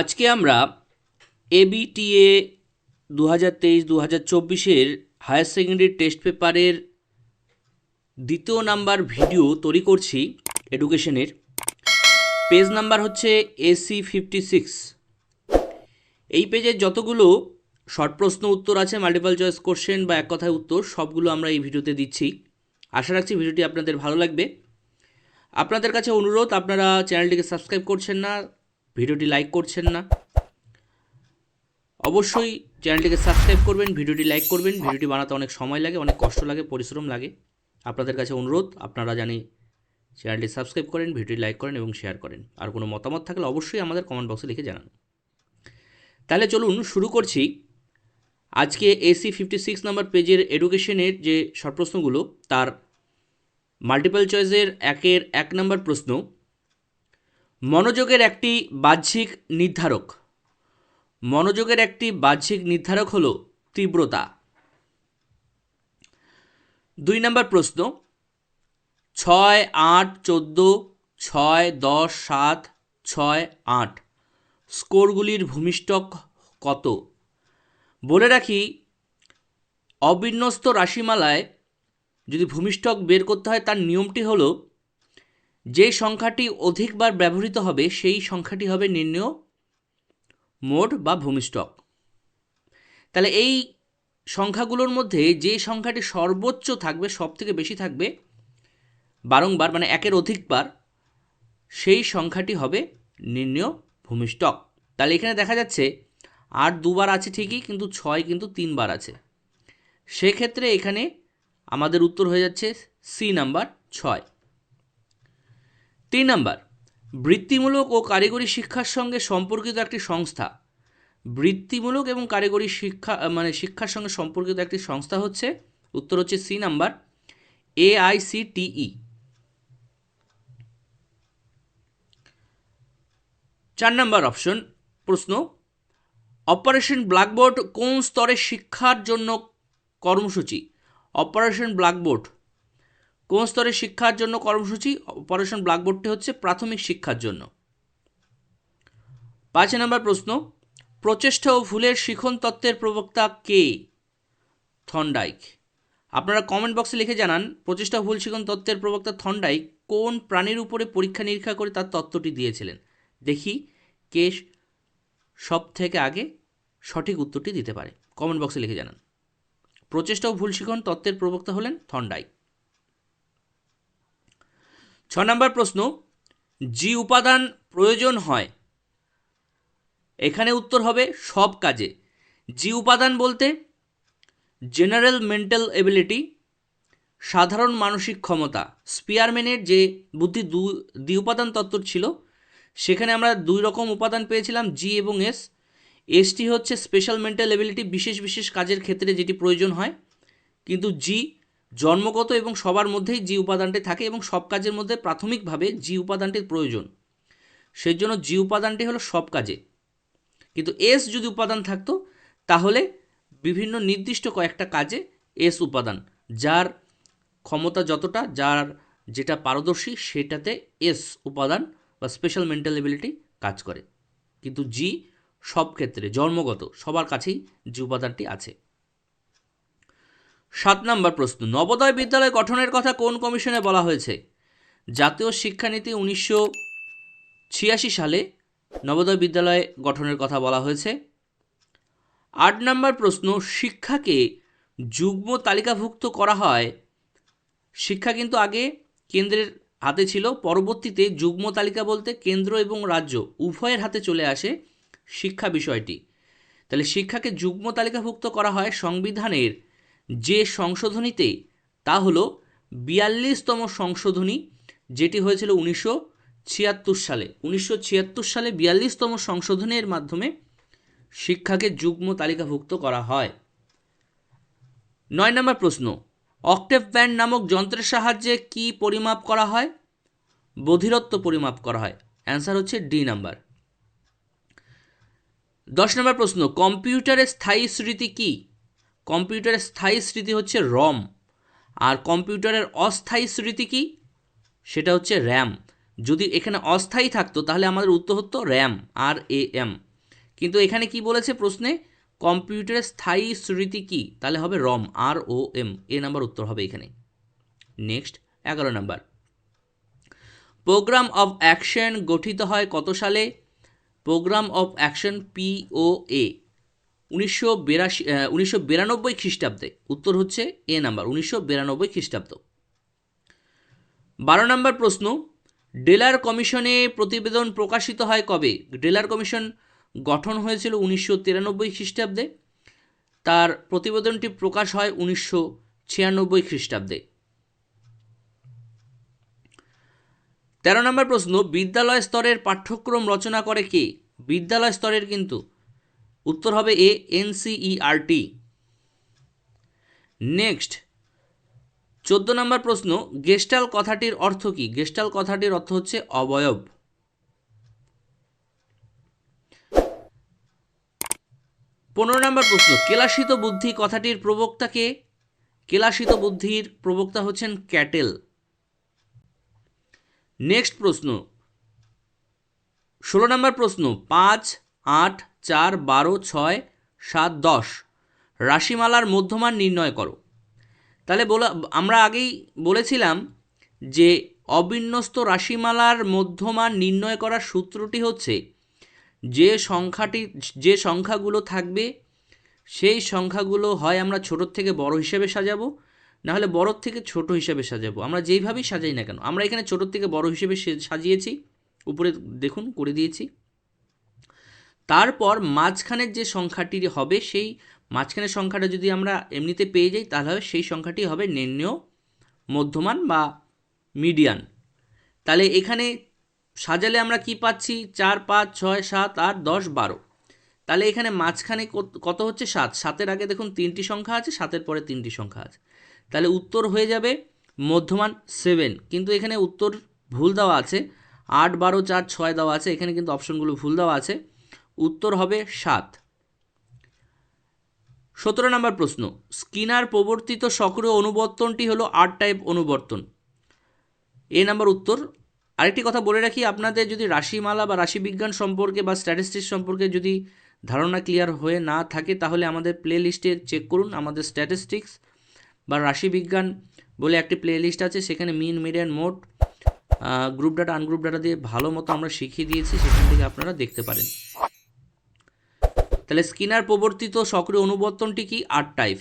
আজকে আমরা এবিটিএ দু হাজার তেইশ দু হাজার চব্বিশের হায়ার সেকেন্ডারি টেস্ট পেপারের দ্বিতীয় নাম্বার ভিডিও তৈরি করছি এডুকেশনের। পেজ নাম্বার হচ্ছে এসি ফিফটি সিক্স এই পেজের যতগুলো শর্ট প্রশ্ন উত্তর আছে মাল্টিপাল চয়েস কোশ্চেন বা এক কথায় উত্তর, সবগুলো আমরা এই ভিডিওতে দিচ্ছি। আশা রাখছি ভিডিওটি আপনাদের ভালো লাগবে। আপনাদের কাছে অনুরোধ, আপনারা চ্যানেলটিকে সাবস্ক্রাইব করছেন না ভিডিওটি লাইক করছেন না। অবশ্যই চ্যানেলটিকে সাবস্ক্রাইব করবেন, ভিডিওটি লাইক করবেন। ভিডিওটি বানাতে অনেক সময় লাগে, অনেক কষ্ট লাগে, পরিশ্রম লাগে। আপনাদের কাছে অনুরোধ, আপনারা জানি চ্যানেলটি সাবস্ক্রাইব করেন, ভিডিওটি লাইক করেন এবং শেয়ার করেন। আর কোনো মতামত থাকলে অবশ্যই আমাদের কমেন্ট বক্সে লিখে জানান। তাহলে চলুন শুরু করছি। আজকে এসি ফিফটি সিক্স নাম্বার পেজের এডুকেশনের যে শর্ট প্রশ্নগুলো, তার মাল্টিপল চয়েসের একের এক নম্বর প্রশ্ন। মনোযোগের একটি বাহ্যিক নির্ধারক। মনোযোগের একটি বাহ্যিক নির্ধারক হলো তীব্রতা। দুই নম্বর প্রশ্ন, ছয় আট চোদ্দ, ছয় দশ সাত, ছয় আট, স্কোরগুলির ভূমিষ্ঠক কত? বলে রাখি, অবিন্যস্ত রাশিমালায় যদি ভূমিষ্ঠক বের করতে হয়, তার নিয়মটি হলো যে সংখ্যাটি অধিকবার ব্যবহৃত হবে, সেই সংখ্যাটি হবে নির্ণয় মোড বা ভূমিষ্ঠক তাহলে এই সংখ্যাগুলোর মধ্যে যে সংখ্যাটি সর্বোচ্চ থাকবে সব থেকে বেশি থাকবে, বারংবার মানে একের অধিকবার, সেই সংখ্যাটি হবে নির্ণয় ভূমিষ্ঠক তাহলে এখানে দেখা যাচ্ছে আট দুবার আছে ঠিকই, কিন্তু ছয় কিন্তু তিনবার আছে। সেক্ষেত্রে এখানে আমাদের উত্তর হয়ে যাচ্ছে সি নাম্বার ছয়। তিন নাম্বার, বৃত্তিমূলক ও কারিগরি শিক্ষার সঙ্গে সম্পর্কিত একটি সংস্থা। বৃত্তিমূলক এবং কারিগরি শিক্ষা মানে শিক্ষার সঙ্গে সম্পর্কিত একটি সংস্থা হচ্ছে, উত্তর হচ্ছে সি নাম্বার এআইসিটিই চার নাম্বার অপশন, প্রশ্ন, অপারেশন ব্ল্যাকবোর্ড কোন স্তরের শিক্ষার জন্য কর্মসূচি? অপারেশন ব্ল্যাকবোর্ড কোন স্তরের শিক্ষার জন্য কর্মসূচি? অপারেশন ব্ল্যাকবোর্ডটি হচ্ছে প্রাথমিক শিক্ষার জন্য। পাঁচ নম্বর প্রশ্ন, প্রচেষ্টা ও ভুলের শিখন তত্ত্বের প্রবক্তা কে? থন্ডাইক। আপনারা কমেন্ট বক্সে লিখে জানান, প্রচেষ্টা ভুল শিখন তত্ত্বের প্রবক্তা থন্ডাইক কোন প্রাণীর উপরে পরীক্ষা নিরীক্ষা করে তার তত্ত্বটি দিয়েছিলেন? দেখি কে সব থেকে আগে সঠিক উত্তরটি দিতে পারে। কমেন্ট বক্সে লিখে জানান। প্রচেষ্টা ও ভুল শিখন তত্ত্বের প্রবক্তা হলেন থন্ডাইক। ছ নম্বর প্রশ্ন জি উপাদান প্রয়োজন হয়, এখানে উত্তর হবে সব কাজে। জি উপাদান বলতে জেনারেল মেন্টাল এবিলিটি সাধারণ মানসিক ক্ষমতা স্পিয়ারম্যানের যে বুদ্ধি দু, দ্বি উপাদান তত্ত্ব ছিল, সেখানে আমরা দুই রকম উপাদান পেয়েছিলাম জি এবং এস এসটি হচ্ছে স্পেশাল মেন্টাল এবিলিটি বিশেষ বিশেষ কাজের ক্ষেত্রে যেটি প্রয়োজন হয়, কিন্তু জি জন্মগত এবং সবার মধ্যেই জি উপাদানটি থাকে এবং সব কাজের মধ্যে প্রাথমিকভাবে জি উপাদানটির প্রয়োজন। সেই জন্য জি উপাদানটি হলো সব কাজে। কিন্তু এস যদি উপাদান থাকতো, তাহলে বিভিন্ন নির্দিষ্ট কয়েকটা কাজে এস উপাদান, যার ক্ষমতা যতটা, যার যেটা পারদর্শী, সেটাতে এস উপাদান বা স্পেশাল মেন্টাল এবিলিটি কাজ করে। কিন্তু জি সব ক্ষেত্রে, জন্মগত, সবার কাছেই জি উপাদানটি আছে। সাত নম্বর প্রশ্ন, নবোদয় বিদ্যালয় গঠনের কথা কোন কমিশনে বলা হয়েছে? জাতীয় শিক্ষানীতি উনিশশো ছিয়াশি সালে নবোদয় বিদ্যালয় গঠনের কথা বলা হয়েছে। আট নম্বর প্রশ্ন, শিক্ষাকে যুগ্ম তালিকাভুক্ত করা হয়, শিক্ষা কিন্তু আগে কেন্দ্রের হাতে ছিল, পরবর্তীতে যুগ্ম তালিকা বলতে কেন্দ্র এবং রাজ্য, উভয়ের হাতে চলে আসে শিক্ষা বিষয়টি। তাহলে শিক্ষাকে যুগ্ম তালিকাভুক্ত করা হয় সংবিধানের যে সংশোধনীতে, তা হলো বিয়াল্লিশতম সংশোধনী, যেটি হয়েছিল উনিশশো ছিয়াত্তর সালে। উনিশশো ছিয়াত্তর সালে বিয়াল্লিশতম সংশোধনের মাধ্যমে শিক্ষাকে যুগ্ম তালিকাভুক্ত করা হয়। নয় নম্বর প্রশ্ন, অক্টেভ ব্যান্ড নামক যন্ত্রের সাহায্যে কি পরিমাপ করা হয়? বধিরত্ব পরিমাপ করা হয়। অ্যান্সার হচ্ছে ডি নাম্বার। দশ নম্বর প্রশ্ন, কম্পিউটারের স্থায়ী স্মৃতি কি? কম্পিউটারের স্থায়ী স্মৃতি হচ্ছে রম। আর কম্পিউটারের অস্থায়ী স্মৃতি কি? সেটা হচ্ছে র্যাম। যদি এখানে অস্থায়ী থাকতো, তাহলে আমাদের উত্তর হতো র্যাম, আর এ এম। কিন্তু এখানে কি বলেছে প্রশ্নে? কম্পিউটারের স্থায়ী স্মৃতি কি? তাহলে হবে রম, আর ও এম। এ নাম্বার উত্তর হবে এখানে। নেক্সট, এগারো নাম্বার। প্রোগ্রাম অফ অ্যাকশন গঠিত হয় কত সালে? প্রোগ্রাম অফ অ্যাকশন পিওএ উনিশশো বিরাশি উনিশশো বিরানব্বই খ্রিস্টাব্দে। উত্তর হচ্ছে এ নাম্বার, উনিশশো বিরানব্বই খ্রিস্টাব্দ। বারো নম্বর প্রশ্ন, ডেলার কমিশনে প্রতিবেদন প্রকাশিত হয় কবে? ডেলার কমিশন গঠন হয়েছিল উনিশশো তিরানব্বই খ্রিস্টাব্দে। তার প্রতিবেদনটি প্রকাশ হয় উনিশশো ছিয়ানব্বই খ্রিস্টাব্দে। তেরো নম্বর প্রশ্ন, বিদ্যালয় স্তরের পাঠ্যক্রম রচনা করে কে? বিদ্যালয় স্তরের কিন্তু উত্তর হবে এ এনসিইআরটি নেক্সট, চোদ্দ নম্বর প্রশ্ন, গেস্টাল কথাটির অর্থ কি? গেস্টাল কথাটির অর্থ হচ্ছে অবয়ব। পনেরো নম্বর প্রশ্ন, কেলাসিত বুদ্ধি কথাটির প্রবক্তা কে? কেলাসিত বুদ্ধির প্রবক্তা হচ্ছেন ক্যাটেল। নেক্সট প্রশ্ন, ষোলো নম্বর প্রশ্ন, পাঁচ, আট চার বারো ছয় সাত দশ। রাশিমালার মধ্যমান নির্ণয় করো। তাহলে বলা আমরা আগেই বলেছিলাম যে অবিন্যস্ত রাশিমালার মধ্যমান নির্ণয় করার সূত্রটি হচ্ছে যে সংখ্যাটি যে সংখ্যাগুলো থাকবে, সেই সংখ্যাগুলো হয় আমরা ছোটোর থেকে বড় হিসেবে সাজাবো, নাহলে বড়োর থেকে ছোট হিসেবে সাজাবো। আমরা যেইভাবেই সাজাই না কেন, আমরা এখানে ছোটোর থেকে বড় হিসেবে সাজিয়েছি। উপরে দেখুন, করে দিয়েছি। তারপর মাঝখানের যে সংখ্যাটি হবে, সেই মাঝখানের সংখ্যাটা যদি আমরা এমনিতে পেয়ে যাই, তাহলে সেই সংখ্যাটি হবে নির্ণয় মধ্যমান বা মিডিয়ান তাহলে এখানে সাজালে আমরা কি পাচ্ছি? চার, পাঁচ, ছয়, সাত, আট, দশ, বারো। তাহলে এখানে মাঝখানে কত হচ্ছে? সাত। সাতের আগে দেখুন তিনটি সংখ্যা আছে, সাতের পরে তিনটি সংখ্যা আছে। তাহলে উত্তর হয়ে যাবে মধ্যমান সেভেন কিন্তু এখানে উত্তর ভুল দেওয়া আছে। আট, বারো, চার, ছয় দেওয়া আছে। এখানে কিন্তু অপশনগুলো ভুল দেওয়া আছে। উত্তর হবে সাত। সতেরো নম্বর প্রশ্ন, স্কিনার প্রবর্তিত সক্রিয় অনুবর্তনটি হলো আট টাইপ অনুবর্তন। এ নাম্বার উত্তর। আরেকটি কথা বলে রাখি, আপনাদের যদি রাশিমালা বা রাশিবিজ্ঞান সম্পর্কে বা স্ট্যাটিস্টিক্স সম্পর্কে যদি ধারণা ক্লিয়ার হয়ে না থাকে, তাহলে আমাদের প্লে লিস্টে চেক করুন, আমাদের স্ট্যাটিস্টিক্স বা রাশিবিজ্ঞান বলে একটি প্লে লিস্ট আছে, সেখানে mean median mode group data ungroup data দিয়ে ভালো মতো আমরা শিখিয়ে দিয়েছি, সেখান থেকে আপনারা দেখতে পারেন। তাহলে স্কিনার প্রবর্তিত সক্রিয় অনুবর্তনটি কি? আট টাইপ।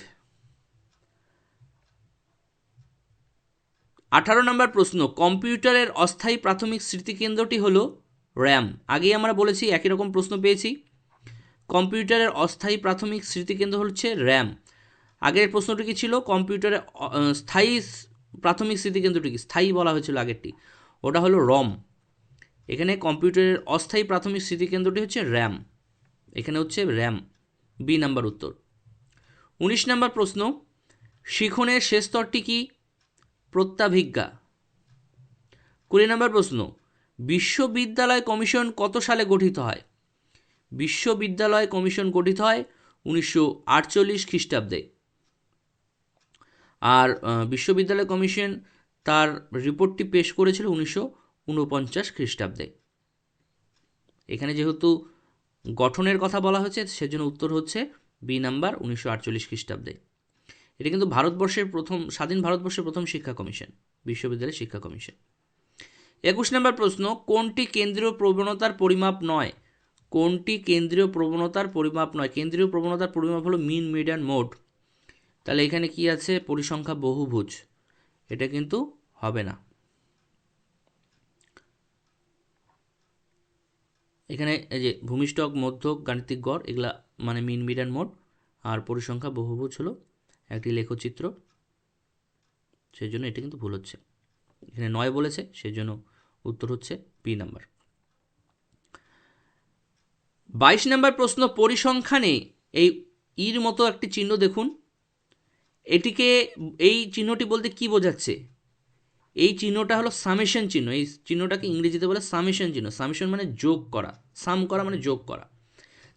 আঠারো নম্বর প্রশ্ন, কম্পিউটারের অস্থায়ী প্রাথমিক স্মৃতিকেন্দ্রটি হলো র্যাম। আগেই আমরা বলেছি, একই রকম প্রশ্ন পেয়েছি। কম্পিউটারের অস্থায়ী প্রাথমিক স্মৃতিকেন্দ্র হচ্ছে র্যাম। আগের প্রশ্নটি কি ছিল? কম্পিউটারের স্থায়ী প্রাথমিক স্মৃতিকেন্দ্রটি কি? স্থায়ী বলা হয়েছিল আগেরটি। ওটা হলো রম। এখানে কম্পিউটারের অস্থায়ী প্রাথমিক স্মৃতিকেন্দ্রটি হচ্ছে র্যাম। এখানে হচ্ছে র্যাম, বি নাম্বার উত্তর। উনিশ নাম্বার প্রশ্ন, শিখনের শেষ স্তরটি কি? প্রত্যাভিজ্ঞা। কুড়ি নম্বর প্রশ্ন, বিশ্ববিদ্যালয় কমিশন কত সালে গঠিত হয়? বিশ্ববিদ্যালয় কমিশন গঠিত হয় উনিশশো আটচল্লিশ খ্রিস্টাব্দে। আর বিশ্ববিদ্যালয় কমিশন তার রিপোর্টটি পেশ করেছিল উনিশশো ঊনপঞ্চাশ খ্রিস্টাব্দে। এখানে যেহেতু গঠনের কথা বলা হয়েছে, সেজন্য উত্তর হচ্ছে বি নাম্বার উনিশশো আটচল্লিশ খ্রিস্টাব্দে। এটা কিন্তু ভারতবর্ষের প্রথম, স্বাধীন ভারতবর্ষের প্রথম শিক্ষা কমিশন বিশ্ববিদ্যালয় শিক্ষা কমিশন। একুশ নম্বর প্রশ্ন, কোনটি কেন্দ্রীয় প্রবণতার পরিমাপ নয়? কোনটি কেন্দ্রীয় প্রবণতার পরিমাপ নয়? কেন্দ্রীয় প্রবণতার পরিমাপ হলো মিন মিডিয়ান মোড। তাহলে এখানে কি আছে? পরিসংখ্যা বহুভুজ। এটা কিন্তু হবে না। এখানে এই যে ভূমিষ্ঠক মধ্যক, গাণিতিক গড়, এগুলা মানে মিন মিডিয়ান মোড আর পরিসংখ্যা বহুভুজ হলো একটি লেখচিত্র। সেই জন্য এটা কিন্তু ভুল হচ্ছে। এখানে নয় বলেছে সেই জন্য উত্তর হচ্ছে বি নাম্বার। বাইশ নাম্বার প্রশ্ন পরিসংখ্যানে এই ইর মতো একটি চিহ্ন দেখুন। এটিকে, এই চিহ্নটি বলতে কি বোঝাচ্ছে? এই চিহ্নটা হলো সামেশন চিহ্ন। এই চিহ্নটাকে ইংরেজিতে বলে সামেশন চিহ্ন। সামেশন মানে যোগ করা। সাম করা মানে যোগ করা।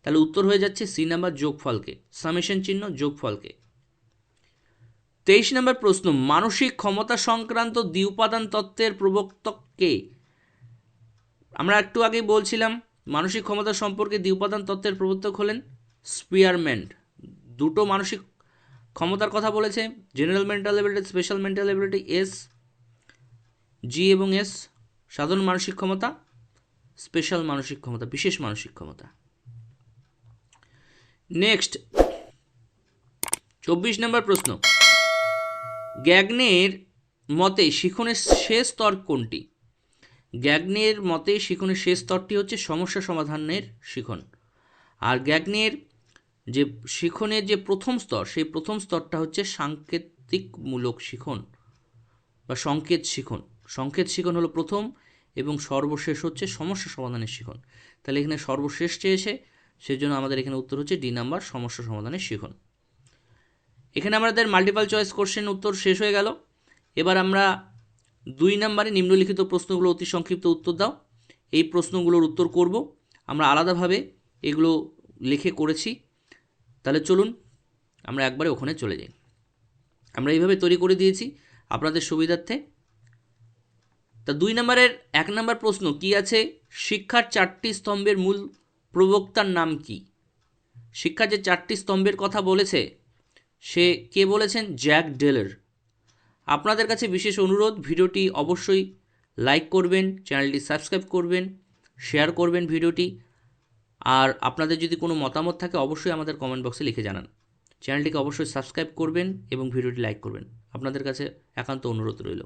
তাহলে উত্তর হয়ে যাচ্ছে সি নাম্বার যোগফলকে। সামেশন চিহ্ন যোগফলকে। তেইশ নম্বর প্রশ্ন, মানসিক ক্ষমতা সংক্রান্ত দ্বিউপাদান তত্ত্বের প্রবক্তক কে? আমরা একটু আগেই বলছিলাম, মানসিক ক্ষমতা সম্পর্কে দ্বিউপাদান তত্ত্বের প্রবর্তক হলেন স্পিয়ারম্যান্ট দুটো মানসিক ক্ষমতার কথা বলেছে, general mental ability, special mental ability, S G এবং এস সাধারণ মানসিক ক্ষমতা স্পেশাল মানসিক ক্ষমতা, বিশেষ মানসিক ক্ষমতা। নেক্সট চব্বিশ নম্বর প্রশ্ন। গ্যাগনের মতে শিখনের শেষ স্তর কোনটি? গ্যাগনের মতে শিখনের শেষ স্তরটি হচ্ছে সমস্যা সমাধানের শিখন। আর গ্যাগনের যে শিখনের যে প্রথম স্তর, সেই প্রথম স্তরটা হচ্ছে সাংকেতিকমূলক শিখন বা সংকেত শিখন। সংকেত শিখন হলো প্রথম এবং সর্বশেষ হচ্ছে সমস্যা সমাধানের শিখন। তাহলে এখানে সর্বশেষ চেয়েছে, সেজন্য আমাদের এখানে উত্তর হচ্ছে ডি নাম্বার সমস্যা সমাধানের শিখন। এখানে আমাদের মাল্টিপাল চয়েস কোশ্চেন উত্তর শেষ হয়ে গেল। এবার আমরা দুই নম্বরে নিম্নলিখিত প্রশ্নগুলো অতি সংক্ষিপ্ত উত্তর দাও। এই প্রশ্নগুলোর উত্তর করব। আমরা আলাদাভাবে এগুলো লিখে করেছি। তাহলে চলুন, আমরা একবারে ওখানে চলে যাই। আমরা এইভাবে তৈরি করে দিয়েছি। আপনাদের সুবিধার্থে তা দুই নম্বরের, এক নম্বর প্রশ্ন, কি আছে? শিক্ষার চারটি স্তম্ভের মূল প্রবক্তার নাম কি? শিক্ষার যে চারটি স্তম্ভের কথা বলেছে, সে কে বলেছেন? Jacques Delors. আপনাদের কাছে বিশেষ অনুরোধ, ভিডিওটি অবশ্যই লাইক করবেন, চ্যানেলটি সাবস্ক্রাইব করবেন, শেয়ার করবেন ভিডিওটি, আর আপনাদের যদি কোনো মতামত থাকে, অবশ্যই আমাদের কমেন্ট বক্সে লিখে জানান। চ্যানেলটিকে অবশ্যই সাবস্ক্রাইব করবেন এবং ভিডিওটি লাইক করবেন। আপনাদের কাছে একান্ত অনুরোধ রইল।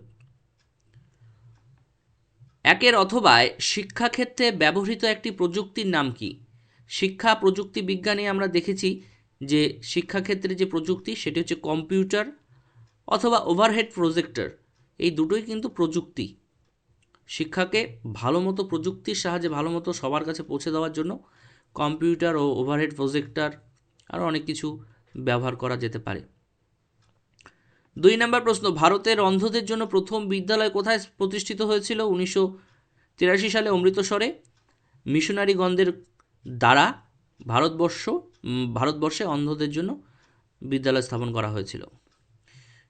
একের অথবায় শিক্ষাক্ষেত্রে ব্যবহৃত একটি প্রযুক্তির নাম কি? শিক্ষা প্রযুক্তি বিজ্ঞানে আমরা দেখেছি যে শিক্ষাক্ষেত্রে যে প্রযুক্তি, সেটি হচ্ছে কম্পিউটার অথবা ওভারহেড প্রজেক্টর। এই দুটোই কিন্তু প্রযুক্তি। শিক্ষাকে ভালো মতো প্রযুক্তির সাহায্যে ভালো মতো সবার কাছে পৌঁছে দেওয়ার জন্য কম্পিউটার ও ওভারহেড প্রজেক্টর আরও অনেক কিছু ব্যবহার করা যেতে পারে। দুই নম্বর প্রশ্ন, ভারতের অন্ধদের জন্য প্রথম বিদ্যালয় কোথায় প্রতিষ্ঠিত হয়েছিল? উনিশশো তিরাশি সালে অমৃতসরে। মিশনারিগণদের দ্বারা ভারতবর্ষ ভারতবর্ষে অন্ধদের জন্য বিদ্যালয় স্থাপন করা হয়েছিল।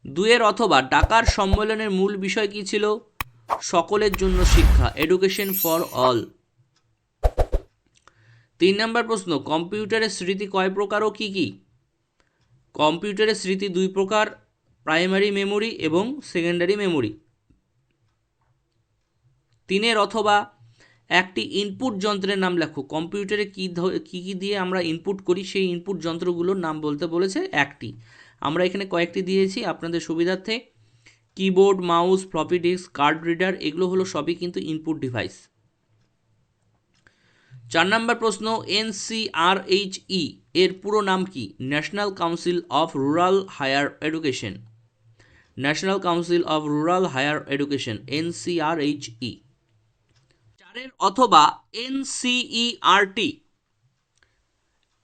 দুয়ের অথবা, ডাকার সম্মেলনের মূল বিষয় কী ছিল? সকলের জন্য শিক্ষা এডুকেশন ফর অল তিন নম্বর প্রশ্ন, কম্পিউটারের স্মৃতি কয় প্রকার ও কী কী? কম্পিউটারের স্মৃতি দুই প্রকার প্রাইমারি মেমোরি এবং সেকেন্ডারি মেমোরি। তিনের অথবা একটি ইনপুট যন্ত্রের নাম লেখো। কম্পিউটারে কী কী কী দিয়ে আমরা ইনপুট করি সেই ইনপুট যন্ত্রগুলোর নাম বলতে বলেছে একটি। আমরা এখানে কয়েকটি দিয়েছি আপনাদের সুবিধার্থে। Keyboard, mouse, floppy disk, card reader, এগুলো হলো সবই কিন্তু ইনপুট ডিভাইস। চার নম্বর প্রশ্ন এনসিআরএইচই এর পুরো নাম কি? National council of rural higher education. National council of rural higher education NCRHE চারের অথবা এনসিইআরটি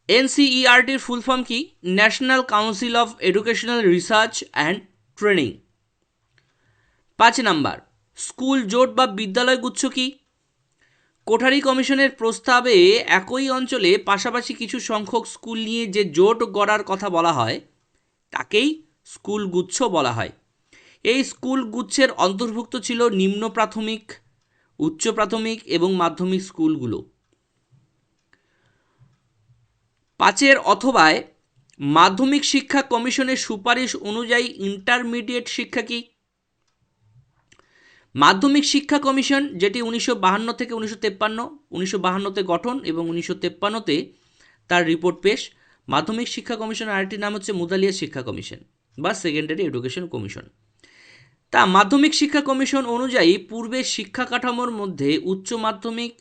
এনসিইআরটির ফুল ফর্ম কি? National council of educational research and training পাঁচ নাম্বার, স্কুল জোট বা বিদ্যালয় গুচ্ছ কি? কোঠারি কমিশনের প্রস্তাবে একই অঞ্চলে পাশাপাশি কিছু সংখ্যক স্কুল নিয়ে যে জোট গড়ার কথা বলা হয়, তাকেই স্কুল গুচ্ছ বলা হয়। এই স্কুলগুচ্ছের অন্তর্ভুক্ত ছিল নিম্ন প্রাথমিক, উচ্চ প্রাথমিক এবং মাধ্যমিক স্কুলগুলো। পাঁচের অথবায় মাধ্যমিক শিক্ষা কমিশনের সুপারিশ অনুযায়ী ইন্টারমিডিয়েট শিক্ষা কি? মাধ্যমিক শিক্ষা কমিশন, যেটি উনিশশো বাহান্ন থেকে উনিশশো তেপ্পান্ন, উনিশশো বাহান্নতে গঠন এবং উনিশশো তেপ্পান্নতে তার রিপোর্ট পেশ, মাধ্যমিক শিক্ষা কমিশনের আরেকটি নাম হচ্ছে মুদালিয়া শিক্ষা কমিশন। বা সেকেন্ডারি এডুকেশন কমিশন তা মাধ্যমিক শিক্ষা কমিশন অনুযায়ী পূর্বের শিক্ষা কাঠামোর মধ্যে উচ্চ মাধ্যমিক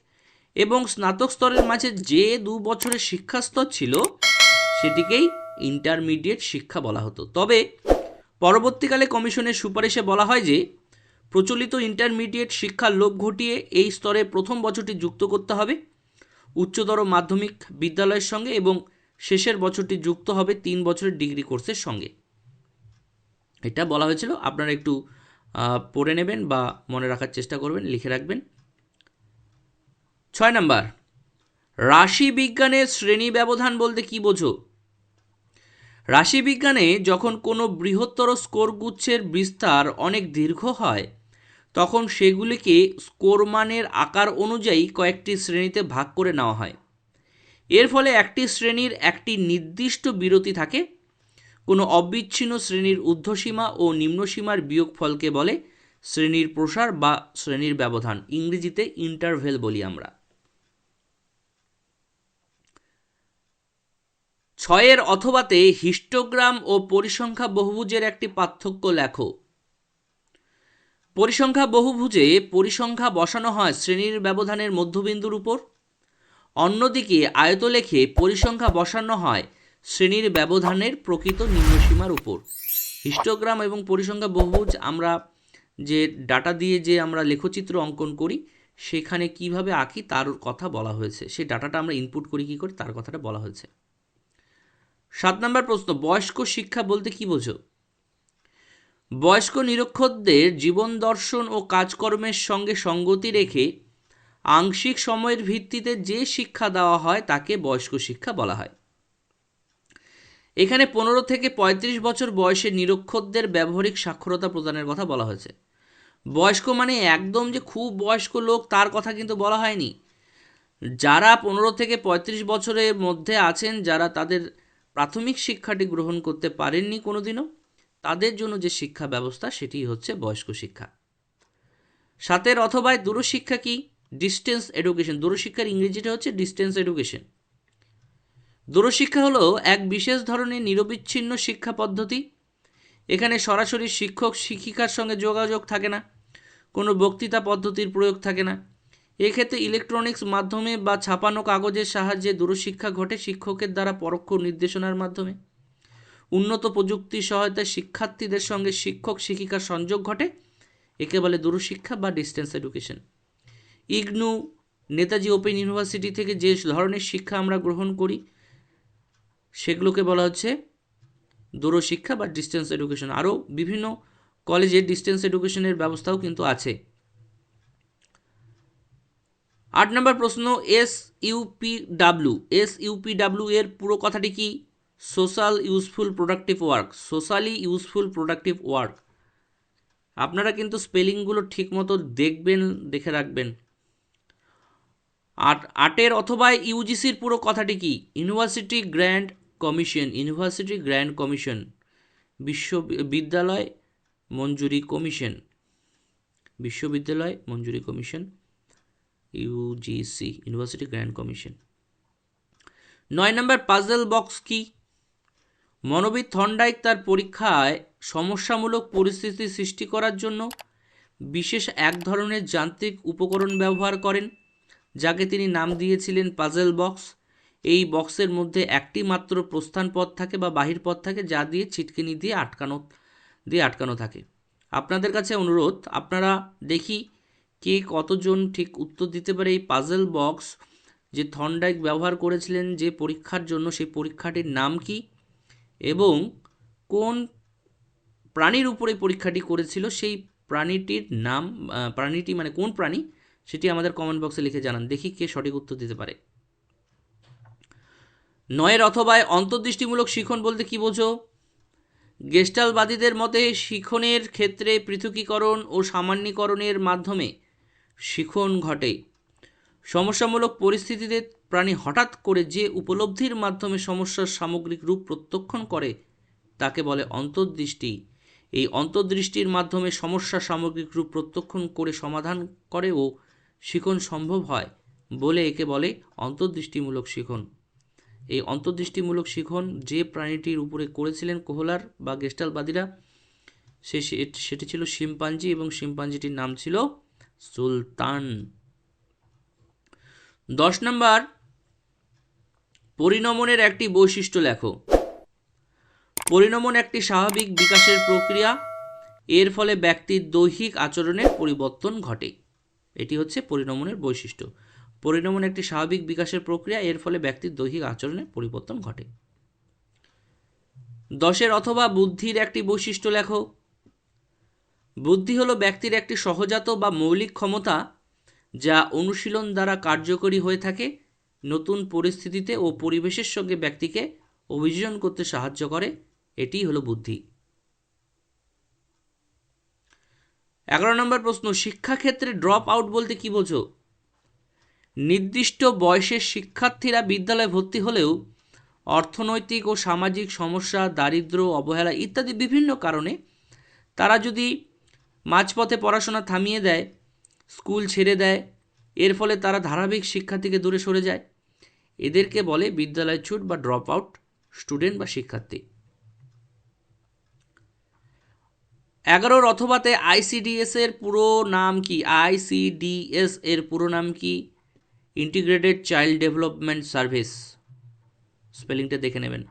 এবং স্নাতক স্তরের মাঝে যে দু বছরের শিক্ষা স্তর ছিল, সেটিকেই ইন্টারমিডিয়েট শিক্ষা বলা হতো। তবে পরবর্তীকালে কমিশনের সুপারিশে বলা হয় যে, প্রচলিত ইন্টারমিডিয়েট শিক্ষার লোভ ঘটিয়ে এই স্তরে প্রথম বছরটি যুক্ত করতে হবে। উচ্চতর মাধ্যমিক বিদ্যালয়ের সঙ্গে এবং শেষের বছরটি যুক্ত হবে তিন বছরের ডিগ্রি কোর্সের সঙ্গে। এটা বলা হয়েছিল, আপনারা একটু পড়ে নেবেন বা মনে রাখার চেষ্টা করবেন, লিখে রাখবেন। ছয় নাম্বার, রাশি বিজ্ঞানের শ্রেণি ব্যবধান বলতে কি বোঝো? রাশি বিজ্ঞানে যখন কোনো বৃহত্তর স্কোর গুচ্ছের বিস্তার অনেক দীর্ঘ হয়, তখন সেগুলিকে স্কোরমানের আকার অনুযায়ী কয়েকটি শ্রেণীতে ভাগ করে নেওয়া হয়। এর ফলে একটি শ্রেণির একটি নির্দিষ্ট বিরতি থাকে কোনো অবিচ্ছিন্ন শ্রেণির ঊর্ধ্বসীমা ও নিম্নসীমার বিয়োগফলকে বলে শ্রেণির প্রসার বা শ্রেণির ব্যবধান, ইংরেজিতে ইন্টারভেল বলি আমরা। ছয়ের অথবাতে হিস্টোগ্রাম ও পরিসংখ্যা বহুভুজের একটি পার্থক্য লেখো। পরিসংখ্যা বহুভুজে পরিসংখ্যা বসানো হয় শ্রেণির ব্যবধানের মধ্যবিন্দুর উপর। অন্যদিকে আয়তলেখে পরিসংখ্যা বসানো হয় শ্রেণির ব্যবধানের প্রকৃত নিম্নসীমার উপর। হিস্টোগ্রাম এবং পরিসংখ্যা বহুভুজ আমরা যে ডাটা দিয়ে যে আমরা লেখচিত্র অঙ্কন করি, সেখানে কীভাবে আঁকি তার কথা বলা হয়েছে। সেই ডাটাটা আমরা ইনপুট করি কী করে? তার কথাটা বলা হয়েছে। সাত নম্বর প্রশ্ন, বয়স্ক শিক্ষা বলতে কি বোঝো? বয়স্ক নিরক্ষরদের জীবন দর্শন ও কাজকর্মের সঙ্গে সঙ্গতি রেখে আংশিক সময়ের ভিত্তিতে যে শিক্ষা দেওয়া হয়, তাকে বয়স্ক শিক্ষা বলা হয়। এখানে পনেরো থেকে ৩৫ বছর বয়সে নিরক্ষরদের ব্যবহারিক সাক্ষরতা প্রদানের কথা বলা হয়েছে। বয়স্ক মানে একদম যে খুব বয়স্ক লোক, তার কথা কিন্তু বলা হয়নি। যারা পনেরো থেকে ৩৫ বছরের মধ্যে আছেন, যারা তাদের প্রাথমিক শিক্ষাটি গ্রহণ করতে পারেননি কোনোদিনও, তাদের জন্য যে শিক্ষা ব্যবস্থা, সেটি হচ্ছে বয়স্ক শিক্ষা। সাতের অথবায় দূরশিক্ষা কি? ডিস্টেন্স এডুকেশন দূরশিক্ষার ইংরেজিটা হচ্ছে ডিস্টেন্স এডুকেশন দূরশিক্ষা হলো এক বিশেষ ধরনের নিরবিচ্ছিন্ন শিক্ষা পদ্ধতি। এখানে সরাসরি শিক্ষক শিক্ষিকার সঙ্গে যোগাযোগ থাকে না, কোনো বক্তৃতা পদ্ধতির প্রয়োগ থাকে না। এক্ষেত্রে ইলেকট্রনিক্স মাধ্যমে বা ছাপানো কাগজের সাহায্যে দূরশিক্ষা ঘটে শিক্ষকের দ্বারা পরোক্ষ নির্দেশনার মাধ্যমে। উন্নত প্রযুক্তির সহায়তায় শিক্ষার্থীদের সঙ্গে শিক্ষক শিক্ষিকার সংযোগ ঘটে, একে বলে দূরশিক্ষা বা distance education. IGNOU, Netaji open university থেকে যে ধরনের শিক্ষা আমরা গ্রহণ করি সেগুলোকে বলা হচ্ছে দূরশিক্ষা বা ডিস্টেন্স এডুকেশন আরও বিভিন্ন কলেজে ডিস্টেন্স এডুকেশনের ব্যবস্থাও কিন্তু আছে। আট নম্বর প্রশ্ন S UP W S UP W এর পুরো কথাটি কি? Social useful productive work socially useful productive work আপনারা কিন্তু স্পেলিংগুলো ঠিকমতো দেখবেন, দেখে রাখবেন। আট, আটের অথবা ইউজিসির পুরো কথাটি কি? University grand commission, university grand commission, বিশ্ববিদ্যালয় মঞ্জুরি কমিশন, বিশ্ববিদ্যালয় মঞ্জুরি commission UGC university grand commission. নয় নম্বর পাজল বক্স কি? মনোবিদ থন্ডাইক তার পরীক্ষায় সমস্যামূলক পরিস্থিতি সৃষ্টি করার জন্য বিশেষ এক ধরনের যান্ত্রিক উপকরণ ব্যবহার করেন, যাকে তিনি নাম দিয়েছিলেন পাজল বক্স। এই বক্সের মধ্যে একটি মাত্র প্রস্থান পথ থাকে বা বাহির পথ থাকে যা দিয়ে ছিটকিনি দিয়ে আটকানো দিয়ে আটকানো থাকে। আপনাদের কাছে অনুরোধ, আপনারা দেখি কে কতজন ঠিক উত্তর দিতে পারে এই পাজল বক্স যে থন্ডাইক ব্যবহার করেছিলেন যে পরীক্ষার জন্য, সেই পরীক্ষাটির নাম কি এবং কোন প্রাণীর উপরে পরীক্ষাটি করেছিল, সেই প্রাণীটির নাম প্রাণীটি মানে কোন প্রাণী, সেটি আমাদের কমেন্ট বক্সে লিখে জানান। দেখি কে সঠিক উত্তর দিতে পারে। নয়ের অথবায় অন্তর্দৃষ্টিমূলক শিখন বলতে কি বোঝো? গেস্টালবাদীদের মতে শিখনের ক্ষেত্রে পৃথকীকরণ ও সামান্যীকরণের মাধ্যমে শিখন ঘটে। সমস্যামূলক পরিস্থিতিতে প্রাণী হঠাৎ করে যে উপলব্ধির মাধ্যমে সমস্যার সামগ্রিক রূপ প্রত্যক্ষণ করে, তাকে বলে অন্তর্দৃষ্টি। এই অন্তর্দৃষ্টির মাধ্যমে সমস্যা সামগ্রিক রূপ প্রত্যক্ষণ করে সমাধান করে ও শিখন সম্ভব হয় বলে একে বলে অন্তর্দৃষ্টিমূলক শিখন। এই অন্তর্দৃষ্টিমূলক শিখন যে প্রাণীটির উপরে করেছিলেন কোহলার বা গেস্টালবাদীরা, সে সেটি ছিল শিম্পাঞ্জি এবং শিম্পাঞ্জিটির নাম ছিল সুলতান। দশ নম্বর, পরিণমনের একটি বৈশিষ্ট্য লেখো। পরিণমন একটি স্বাভাবিক বিকাশের প্রক্রিয়া, এর ফলে ব্যক্তির দৈহিক আচরণের পরিবর্তন ঘটে। এটি হচ্ছে পরিণমনের বৈশিষ্ট্য। পরিণমন একটি স্বাভাবিক বিকাশের প্রক্রিয়া, এর ফলে ব্যক্তির দৈহিক আচরণে পরিবর্তন ঘটে। দশের অথবা বুদ্ধির একটি বৈশিষ্ট্য লেখো। বুদ্ধি হলো ব্যক্তির একটি সহজাত বা মৌলিক ক্ষমতা যা অনুশীলন দ্বারা কার্যকরী হয়ে থাকে, নতুন পরিস্থিতিতে ও পরিবেশের সঙ্গে ব্যক্তিকে অভিযোজন করতে সাহায্য করে এটি হলো বুদ্ধি। এগারো নম্বর প্রশ্ন, শিক্ষাক্ষেত্রে ড্রপ আউট বলতে কি বোঝো? নির্দিষ্ট বয়সের শিক্ষার্থীরা বিদ্যালয়ে ভর্তি হলেও অর্থনৈতিক ও সামাজিক সমস্যা দারিদ্র্য অবহেলা ইত্যাদি বিভিন্ন কারণে তারা যদি মাঝপথে পড়াশোনা থামিয়ে দেয়, স্কুল ছেড়ে দেয়, এর ফলে তারা ধারাবাহিক শিক্ষা থেকে দূরে সরে যায়। এদেরকে বলে বিদ্যালয় ছুট বা ড্রপ আউট স্টুডেন্ট বা শিক্ষার্থী। এগারোর অথবাতে আইসিডিএস এর পুরো নাম কি? আইসিডিএস এর পুরো নাম কি? ইন্টিগ্রেটেড চাইল্ড ডেভেলপমেন্ট সার্ভিস স্পেলিংটা দেখে নেবেন।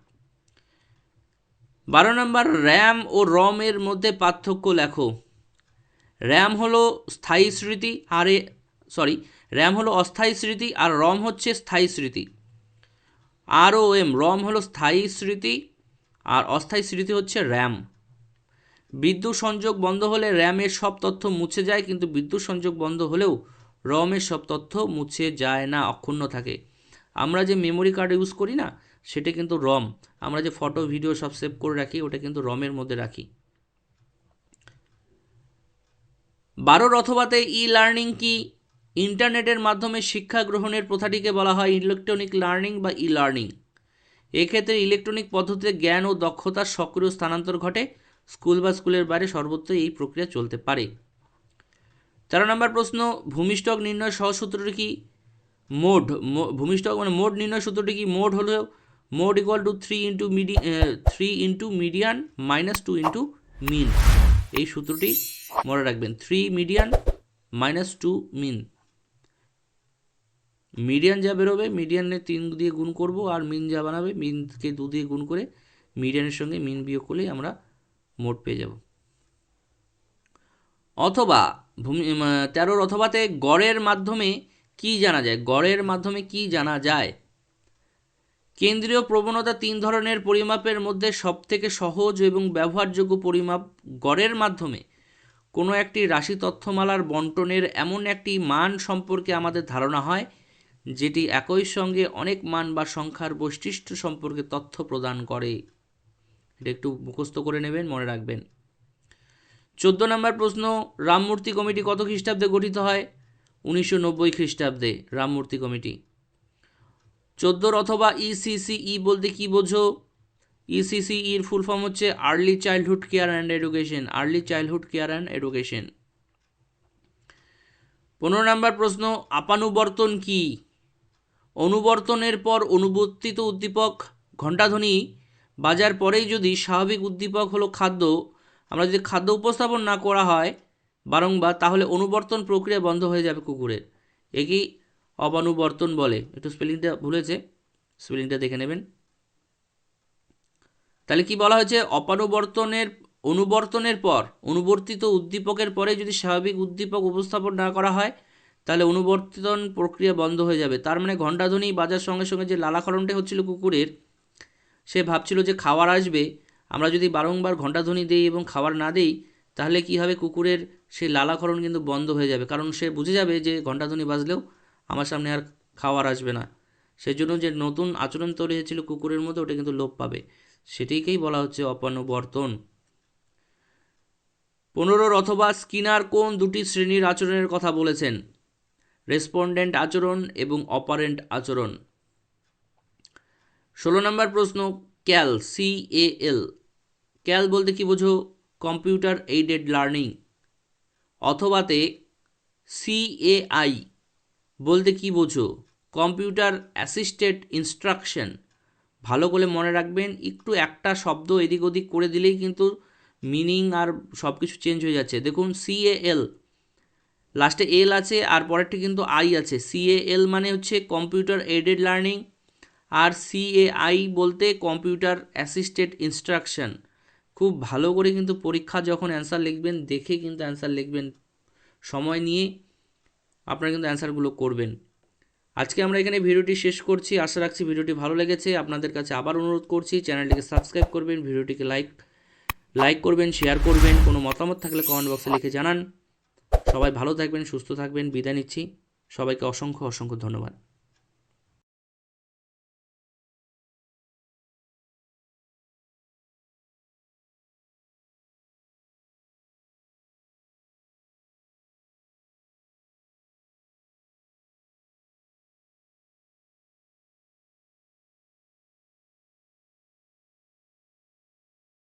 বারো নম্বর র্যাম ও রমের মধ্যে পার্থক্য লেখো। র্যাম হলো স্থায়ী স্মৃতি, আর এ সরি র্যাম হলো অস্থায়ী স্মৃতি, আর রম হচ্ছে স্থায়ী স্মৃতি। আর ও এম রম হলো স্থায়ী স্মৃতি, আর অস্থায়ী স্মৃতি হচ্ছে র্যাম বিদ্যুৎ সংযোগ বন্ধ হলে র্যামের সব তথ্য মুছে যায়, কিন্তু বিদ্যুৎ সংযোগ বন্ধ হলেও রমের সব তথ্য মুছে যায় না, অক্ষুণ্ণ থাকে। আমরা যে মেমোরি কার্ড ইউজ করি না, সেটা কিন্তু রম। আমরা যে ফটো ভিডিও সব সেভ করে রাখি, ওটা কিন্তু রমের মধ্যে রাখি। বারোর অথবাতে ই লার্নিং কি? ইন্টারনেটের মাধ্যমে শিক্ষা গ্রহণের প্রথাটিকে বলা হয় ইলেকট্রনিক লার্নিং বা ই লার্নিং এক্ষেত্রে ইলেকট্রনিক পদ্ধতিতে জ্ঞান ও দক্ষতার সক্রিয় স্থানান্তর ঘটে। স্কুল বা স্কুলের বাইরে সর্বত্র এই প্রক্রিয়া চলতে পারে। তেরো নম্বর প্রশ্ন ভূমিষ্ঠক নির্ণয় সহসূত্রটি কি? মোড ভূমিষ্ঠক মানে মোড নির্ণয় সূত্রটি কি? মোড হলো mode equal to three into medi three into median minus two into mean এই সূত্রটি মনে রাখবেন three median minus two mean median যা বেরোবে মিডিয়ানে তিন দিয়ে গুণ করব, আর মিন যা বানাবে মিনকে দু দিয়ে গুণ করে মিডিয়ানের সঙ্গে মিন বিয়োগ করলেই আমরা মোট পেয়ে যাব। অথবা ভূমি তেরোর অথবাতে গড়ের মাধ্যমে কি জানা যায়? গড়ের মাধ্যমে কি জানা যায়? কেন্দ্রীয় প্রবণতা তিন ধরনের পরিমাপের মধ্যে সবথেকে সহজ এবং ব্যবহারযোগ্য পরিমাপ গড়ের মাধ্যমে। কোনো একটি রাশি তথ্যমালার বন্টনের এমন একটি মান সম্পর্কে আমাদের ধারণা হয়, যেটি একই সঙ্গে অনেক মান বা সংখ্যার বৈশিষ্ট্য সম্পর্কে তথ্য প্রদান করে। এটা একটু মুখস্থ করে নেবেন, মনে রাখবেন। চোদ্দ নম্বর প্রশ্ন, রামমূর্তি কমিটি কত খ্রিস্টাব্দে গঠিত হয়? উনিশশো নব্বই খ্রিস্টাব্দে, রামমূর্তি কমিটি। চোদ্দোর অথবা ইসিসিই বলতে কি বোঝো? ইসিসিই এর ফুল ফর্ম হচ্ছে early childhood care and education, early childhood care and education. পনেরো নম্বর প্রশ্ন, আপানুবর্তন কি? অনুবর্তনের পর অনুবর্তিত উদ্দীপক, ঘণ্টাধ্বনি, বাজার পরেই যদি স্বাভাবিক উদ্দীপক হলো খাদ্য আমরা যদি খাদ্য উপস্থাপন না করা হয় বারংবার, তাহলে অনুবর্তন প্রক্রিয়া বন্ধ হয়ে যাবে কুকুরের। একেই অবানুবর্তন বলে। একটু স্পেলিংটা ভুলেছে স্পেলিংটা দেখে নেবেন। তাহলে কি বলা হয়েছে? অপানুবর্তনের, অনুবর্তনের পর, অনুবর্তিত উদ্দীপকের পরে যদি স্বাভাবিক উদ্দীপক উপস্থাপন না করা হয়, তাহলে অনুবর্তন প্রক্রিয়া বন্ধ হয়ে যাবে। তার মানে ঘণ্টাধ্বনি বাজার সঙ্গে সঙ্গে যে লালাকরণটা হচ্ছিল কুকুরের, সে ভাবছিল যে খাবার আসবে আমরা যদি বারংবার ঘণ্টাধ্বনি দিই এবং খাবার না দিই, তাহলে কি হবে? কুকুরের সেই লালাকরণ কিন্তু বন্ধ হয়ে যাবে। কারণ সে বুঝে যাবে যে ঘণ্টাধ্বনি বাজলেও আমার সামনে আর খাবার আসবে না। সেজন্য যে নতুন আচরণ তৈরি হয়েছিল কুকুরের মধ্যে, ওটা কিন্তু লোপ পাবে। সেটিকেই বলা হচ্ছে অপানুবর্তন। পনেরোর অথবা স্কিনার কোন দুটি শ্রেণির আচরণের কথা বলেছেন? রেসপন্ডেন্ট আচরণ এবং অপারেন্ট আচরণ। ষোলো নম্বর প্রশ্ন, ক্যাল, সি, এ, এল। ক্যাল বলতে কি বোঝো? Computer aided learning. অথবাতে সিএআই বলতে কি বোঝো? Computer assisted instruction. ভালো করে মনে রাখবেন, একটু একটা শব্দ এদিক ওদিক করে দিলেই কিন্তু মিনিং আর সব কিছু চেঞ্জ হয়ে যাচ্ছে। দেখুন সিএএল লাস্টে এল আছে আর পরেরটি কিন্তু আই আছে। সিএএল মানে হচ্ছে কম্পিউটার এডেড লার্নিং আর সিএআই বলতে কম্পিউটার অ্যাসিস্টেড ইনস্ট্রাকশন। খুব ভালো করে কিন্তু পরীক্ষা যখন অ্যান্সার লিখবেন, দেখে কিন্তু অ্যান্সার লিখবেন। সময় নিয়ে আপনারা কিন্তু অ্যান্সারগুলো করবেন। আজকে আমরা এখানে ভিডিওটি শেষ করছি। আশা রাখছি ভিডিওটি ভালো লেগেছে। আপনাদের কাছে আবার অনুরোধ করছি, চ্যানেলটিকে সাবস্ক্রাইব করবেন, ভিডিওটিকে লাইক লাইক করবেন শেয়ার করবেন। কোনো মতামত থাকলে কমেন্ট বক্সে লিখে জানান। সবাই ভালো থাকবেন, সুস্থ থাকবেন। বিদায় নিচ্ছি। সবাইকে অসংখ্য অসংখ্য ধন্যবাদ।